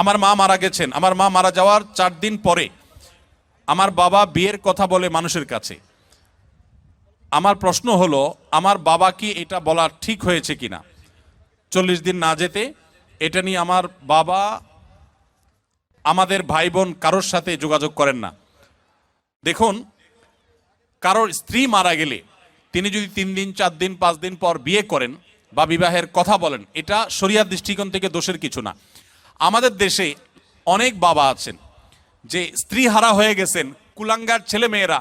আমার মা মারা গেছেন। আমার মা মারা যাওয়ার চার দিন পরে আমার বাবা বিয়ের কথা বলে মানুষের কাছে। আমার প্রশ্ন হলো, আমার বাবা কি এটা বলা ঠিক হয়েছে কিনা? চল্লিশ দিন না যেতে, এটা নিয়ে আমার বাবা আমাদের ভাই বোন কারোর সাথে যোগাযোগ করেন না। দেখুন, কারোর স্ত্রী মারা গেলে, তিনি যদি তিন দিন, চার দিন, পাঁচ দিন পর বিয়ে করেন বা বিবাহের কথা বলেন, এটা শরিয়ার দৃষ্টিকোণ থেকে দোষের কিছু না। আমাদের দেশে অনেক বাবা আছেন, যে স্ত্রী হারা হয়ে গেছেন, কুলাঙ্গার ছেলে মেয়েরা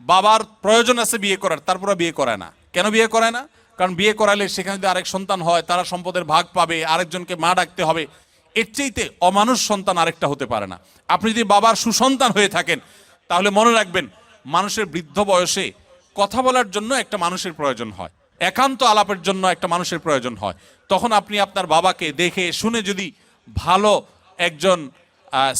বাবার প্রয়োজন আছে বিয়ে করার, তারপরে বিয়ে করায় না। কেন বিয়ে করায় না? কারণ বিয়ে করালে সেখানে যদি আরেক সন্তান হয়, তারা সম্পদের ভাগ পাবে, আরেকজনকে মা ডাকতে হবে। এর চাইতে অমানুষ সন্তান আরেকটা হতে পারে না। আপনি যদি বাবার সুসন্তান হয়ে থাকেন, তাহলে মনে রাখবেন, মানুষের বৃদ্ধ বয়সে কথা বলার জন্য একটা মানুষের প্রয়োজন হয়। একান্ত আলাপের জন্য একটা মানুষের প্রয়োজন হয়। তখন আপনি আপনার বাবাকে দেখে, শুনে যদি ভালো একজন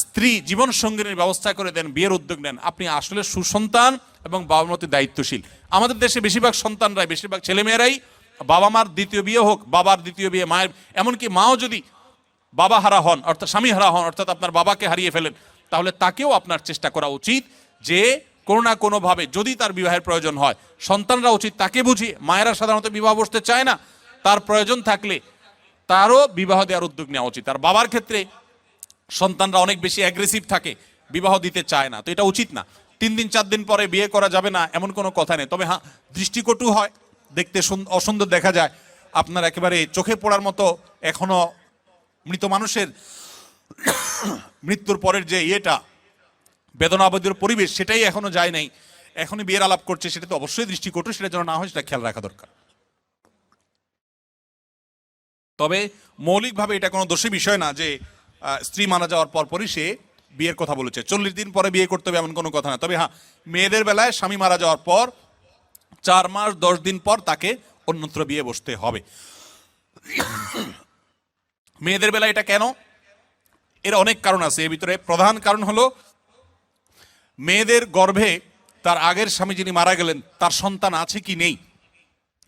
স্ত্রী জীবন সঙ্গিনীর ব্যবস্থা করে দেন, বিয়ের উদ্যোগ নেন, আপনি আসলে সুসন্তান এবং বাবার মতো দায়িত্বশীল। আমাদের দেশে বেশিরভাগ সন্তানরাই, বেশিরভাগ ছেলেমেয়েরাই বাবা মার দ্বিতীয় বিয়ে হোক, বাবার দ্বিতীয় বিয়ে, মায়ের, এমনকি মাও যদি বাবা হারা হন, অর্থাৎ স্বামী হারা হন, অর্থাৎ আপনার বাবাকে হারিয়ে ফেলেন, তাহলে তাকেও আপনার চেষ্টা করা উচিত যে কোনো না কোনোভাবে যদি তার বিবাহের প্রয়োজন হয়, সন্তানরা উচিত তাকে বুঝিয়ে, মায়েরা সাধারণত বিবাহ বসতে চায় না, তার প্রয়োজন থাকলে তারও বিবাহ দেওয়ার উদ্যোগ নেওয়া উচিত। আর বাবার ক্ষেত্রে সন্তানরা অনেক বেশি অ্যাগ্রেসিভ থাকে, বিবাহ দিতে চায় না। তো এটা উচিত না। তিন দিন, চার দিন পরে বিয়ে করা যাবে না, এমন কোনো কথা নেই। তবে হ্যাঁ দৃষ্টিকটু হয়, দেখতে অসুন্দর দেখা যায়। আপনার একেবারে চোখে পড়ার মতো এখনও মৃত মানুষের মৃত্যুর পরের যে ইয়েটা বেদনাবধির পরিবেশ, সেটাই এখনও যায় নাই। এখনই বিয়ের আলাপ করছে, সেটা তো অবশ্যই দৃষ্টিকটু, সেটা যেন না হয়, সেটা খেয়াল রাখা দরকার। তবে মৌলিকভাবে এটা কোনো দোষী বিষয় না যে স্ত্রী মারা যাওয়ার পরপরই সে বিয়ের কথা বলেছে। চল্লিশ দিন পরে বিয়ে করতে হবে এমন কোনো কথা না। তবে হ্যাঁ মেয়েদের বেলায় স্বামী মারা যাওয়ার পর চার মাস, দশ দিন পর তাকে অন্যত্র বিয়ে বসতে হবে। মেয়েদের বেলায় এটা কেন? এর অনেক কারণ আছে। এর ভিতরে প্রধান কারণ হলো, মেয়েদের গর্ভে তার আগের স্বামী যিনি মারা গেলেন, তার সন্তান আছে কি নেই?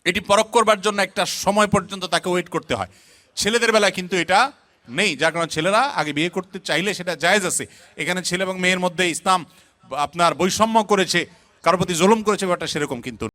এটি পরখ করবার জন্য একটা সময় পর্যন্ত তাকে ওয়েট করতে হয়। ছেলেদের বেলায় কিন্তু এটা নেই, যার কারণে ছেলেরা আগে বিয়ে করতে চাইলে সেটা জায়েজ আছে। এখানে ছেলে এবং মেয়ের মধ্যে ইসলাম আপনার বৈষম্য করেছে, কারোর প্রতি জুলুম করেছে, ব্যাপারটা সেরকম কিন্তু